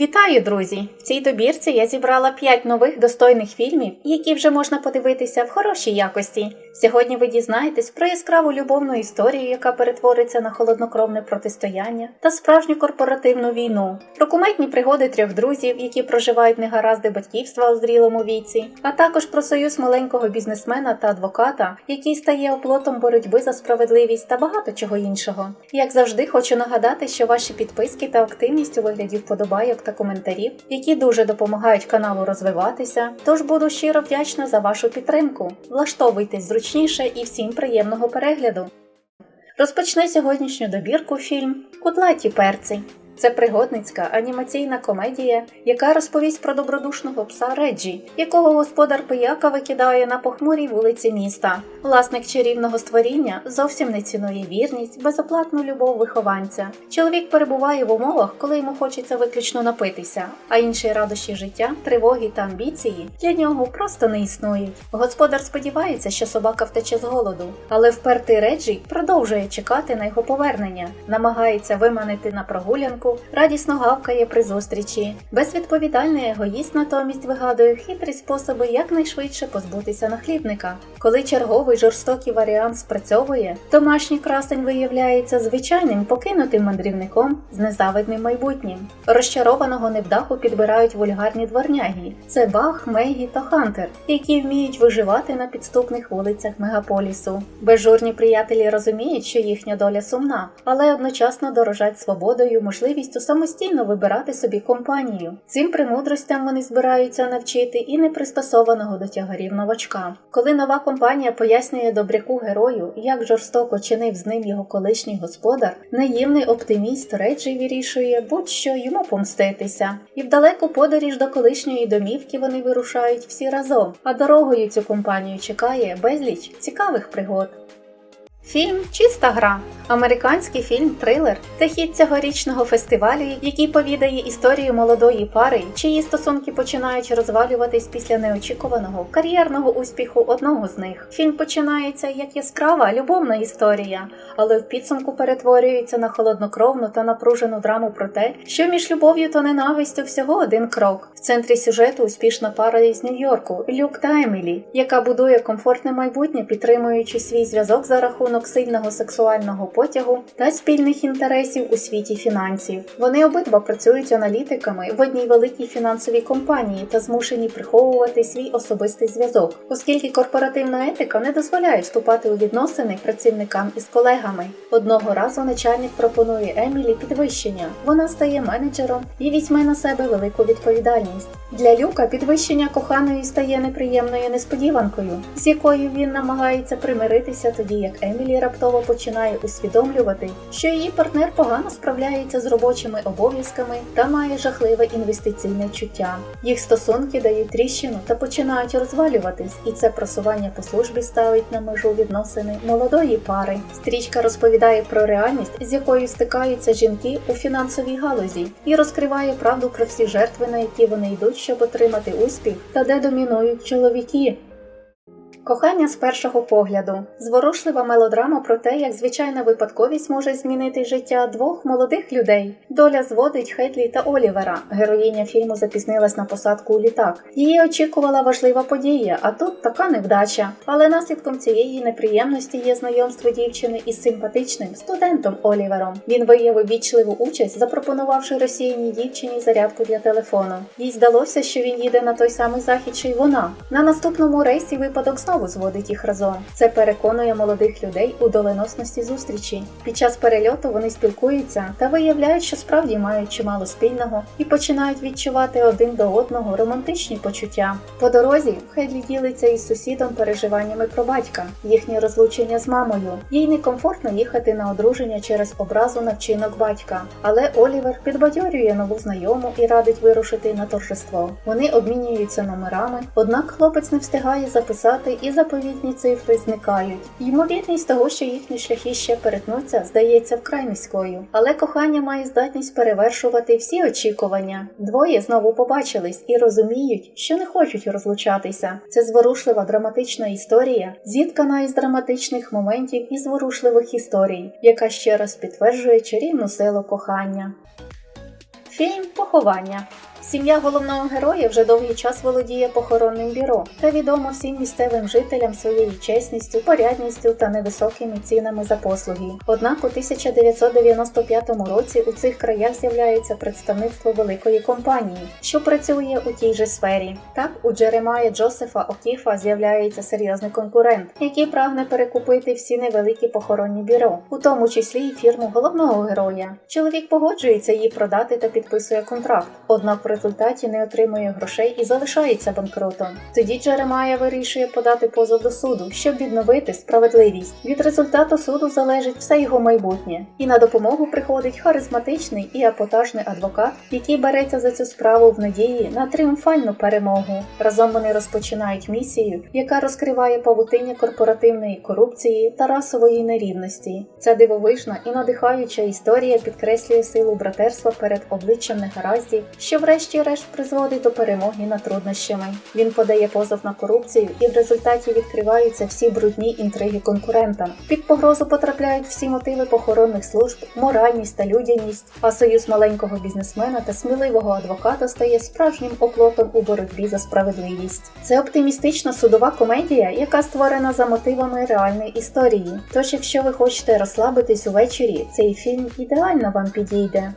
Вітаю, друзі! В цій добірці я зібрала 5 нових достойних фільмів, які вже можна подивитися в хорошій якості. Сьогодні ви дізнаєтесь про яскраву любовну історію, яка перетвориться на холоднокровне протистояння та справжню корпоративну війну, про куметні пригоди трьох друзів, які проживають негаразди батьківства у зрілому віці, а також про союз маленького бізнесмена та адвоката, який стає оплотом боротьби за справедливість та багато чого іншого. Як завжди, хочу нагадати, що ваші підписки та активність у вигляді вподобайок та коментарів, які дуже допомагають каналу розвиватися. Тож буду щиро вдячна за вашу підтримку. Влаштовуйтесь зручніше і всім приємного перегляду. Розпочне сьогоднішню добірку фільм Кудлаті перці. Це пригодницька анімаційна комедія, яка розповість про добродушного пса Реджі, якого господар пияка викидає на похмурій вулиці міста. Власник чарівного створіння зовсім не цінує вірність, безоплатну любов вихованця. Чоловік перебуває в умовах, коли йому хочеться виключно напитися, а інші радощі життя, тривоги та амбіції для нього просто не існують. Господар сподівається, що собака втече з голоду, але впертий Реджі продовжує чекати на його повернення, намагається виманити на прогулянку радісно гавкає при зустрічі. Безвідповідальний егоїст натомість вигадує хитрі способи якнайшвидше позбутися нахлібника. Коли черговий жорстокий варіант спрацьовує, домашній красень виявляється звичайним покинутим мандрівником з незавидним майбутнім. Розчарованого невдаху підбирають вульгарні дворняги. Це Бах, Мегі та Хантер, які вміють виживати на підступних вулицях мегаполісу. Безжурні приятелі розуміють, що їхня доля сумна, але одночасно дорожать свободою, можливістю самостійно вибирати собі компанію. Цим премудростям вони збираються навчити і непристосованого до тягарів новачка. Коли нова компанія пояснює добряку герою, як жорстоко чинив з ним його колишній господар, наївний оптиміст Реджі вирішує будь-що йому помститися. І в далеку подоріж до колишньої домівки вони вирушають всі разом, а дорогою цю компанію чекає безліч цікавих пригод. Фільм Чиста гра американський фільм-трилер та хід цьогорічного фестивалю, який повідає історію молодої пари, чиї стосунки починають розвалюватись після неочікуваного кар'єрного успіху одного з них. Фільм починається як яскрава любовна історія, але в підсумку перетворюється на холоднокровну та напружену драму про те, що між любов'ю та ненавистю всього один крок. В центрі сюжету успішна пара із Нью-Йорку Люк та Емілі, яка будує комфортне майбутнє, підтримуючи свій зв'язок за рахунок сильного сексуального потягу та спільних інтересів у світі фінансів. Вони обидва працюють аналітиками в одній великій фінансовій компанії та змушені приховувати свій особистий зв'язок, оскільки корпоративна етика не дозволяє вступати у відносини працівникам із колегами. Одного разу начальник пропонує Емілі підвищення. Вона стає менеджером і візьме на себе велику відповідальність. Для Люка підвищення коханої стає неприємною несподіванкою, з якою він намагається примиритися, тоді як Емілі раптово починає усвідомлювати, що її партнер погано справляється з робочими обов'язками та має жахливе інвестиційне чуття. Їх стосунки дають тріщину та починають розвалюватись, і це просування по службі ставить на межу відносини молодої пари. Стрічка розповідає про реальність, з якою стикаються жінки у фінансовій галузі, і розкриває правду про всі жертви, на які вони йдуть, щоб отримати успіх, та де домінують чоловіки. Кохання з першого погляду зворушлива мелодрама про те, як звичайна випадковість може змінити життя двох молодих людей. Доля зводить Хетлі та Олівера. Героїня фільму запізнилась на посадку у літак. Її очікувала важлива подія, а тут така невдача. Але наслідком цієї неприємності є знайомство дівчини із симпатичним студентом Олівером. Він виявив вічливу участь, запропонувавши російній дівчині зарядку для телефону. Їй здалося, що він їде на той самий захід, що й вона. На наступному рейсі випадок знову зводить їх разом. Це переконує молодих людей у доленосності зустрічі. Під час перельоту вони спілкуються та виявляють, що справді мають чимало спільного і починають відчувати один до одного романтичні почуття. По дорозі Хедлі ділиться із сусідом переживаннями про батька, їхнє розлучення з мамою. Їй некомфортно їхати на одруження через образу на вчинок батька. Але Олівер підбадьорює нову знайому і радить вирушити на торжество. Вони обмінюються номерами, однак хлопець не встигає записати і заповітні цифри зникають. Ймовірність того, що їхні шляхи ще перетнуться, здається вкрай низькою. Але кохання має здатність перевершувати всі очікування. Двоє знову побачились і розуміють, що не хочуть розлучатися. Це зворушлива драматична історія, зіткана із драматичних моментів і зворушливих історій, яка ще раз підтверджує чарівну силу кохання. Фільм Поховання. Сім'я головного героя вже довгий час володіє похоронним бюро та відомо всім місцевим жителям своєю чесністю, порядністю та невисокими цінами за послуги. Однак у 1995 році у цих краях з'являється представництво великої компанії, що працює у тій же сфері. Так у Джеремая Джосефа Окіфа з'являється серйозний конкурент, який прагне перекупити всі невеликі похоронні бюро, у тому числі і фірму головного героя. Чоловік погоджується її продати та підписує контракт, однак результаті не отримує грошей і залишається банкротом. Тоді Джеремая вирішує подати позов до суду, щоб відновити справедливість. Від результату суду залежить все його майбутнє, і на допомогу приходить харизматичний і апотажний адвокат, який береться за цю справу в надії на тріумфальну перемогу. Разом вони розпочинають місію, яка розкриває павутиння корпоративної корупції та расової нерівності. Ця дивовижна і надихаюча історія підкреслює силу братерства перед обличчям негараздів, що врешті-решт призводить до перемоги над труднощами. Він подає позов на корупцію, і в результаті відкриваються всі брудні інтриги конкурентам. Під погрозу потрапляють всі мотиви похоронних служб, моральність та людяність. А союз маленького бізнесмена та сміливого адвоката стає справжнім оплотом у боротьбі за справедливість. Це оптимістична судова комедія, яка створена за мотивами реальної історії. Тож, якщо ви хочете розслабитись увечері, цей фільм ідеально вам підійде.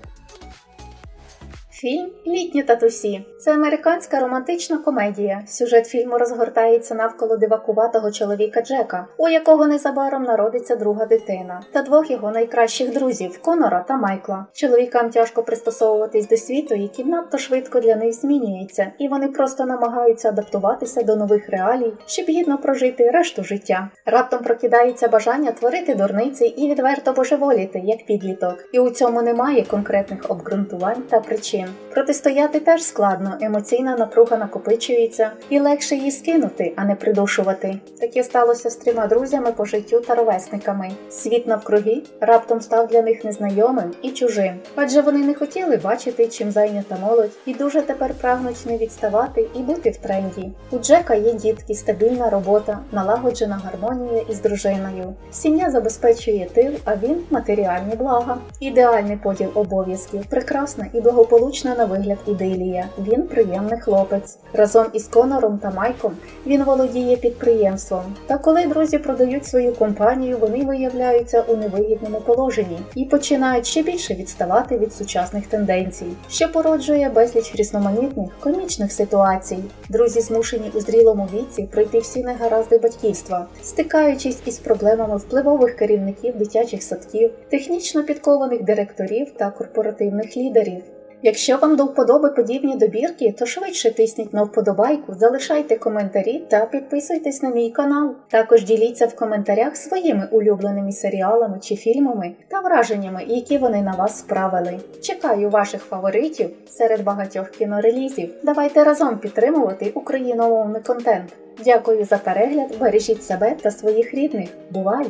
Фільм Літні татусі це американська романтична комедія. Сюжет фільму розгортається навколо дивакуватого чоловіка Джека, у якого незабаром народиться друга дитина, та двох його найкращих друзів Конора та Майкла. Чоловікам тяжко пристосовуватись до світу, який надто швидко для них змінюється, і вони просто намагаються адаптуватися до нових реалій, щоб гідно прожити решту життя. Раптом прокидається бажання творити дурниці і відверто божеволіти, як підліток, і у цьому немає конкретних обґрунтувань та причин. Протистояти теж складно, емоційна напруга накопичується, і легше її скинути, а не придушувати. Таке сталося з трьома друзями по життю та ровесниками. Світ навкруги раптом став для них незнайомим і чужим, адже вони не хотіли бачити, чим зайнята молодь, і дуже тепер прагнуть не відставати і бути в тренді. У Джека є дітки, стабільна робота, налагоджена гармонія із дружиною. Сім'я забезпечує тил, а він матеріальні блага. Ідеальний поділ обов'язків, прекрасна і благополучна на вигляд ідилія. Він приємний хлопець. Разом із Конором та Майком він володіє підприємством. Та коли друзі продають свою компанію, вони виявляються у невигідному положенні і починають ще більше відставати від сучасних тенденцій, що породжує безліч різноманітних комічних ситуацій. Друзі змушені у зрілому віці пройти всі негаразди батьківства, стикаючись із проблемами впливових керівників дитячих садків, технічно підкованих директорів та корпоративних лідерів. Якщо вам до вподоби подібні добірки, то швидше тисніть на вподобайку, залишайте коментарі та підписуйтесь на мій канал. Також діліться в коментарях своїми улюбленими серіалами чи фільмами та враженнями, які вони на вас справили. Чекаю ваших фаворитів серед багатьох кінорелізів. Давайте разом підтримувати україномовний контент. Дякую за перегляд, бережіть себе та своїх рідних. Бувай!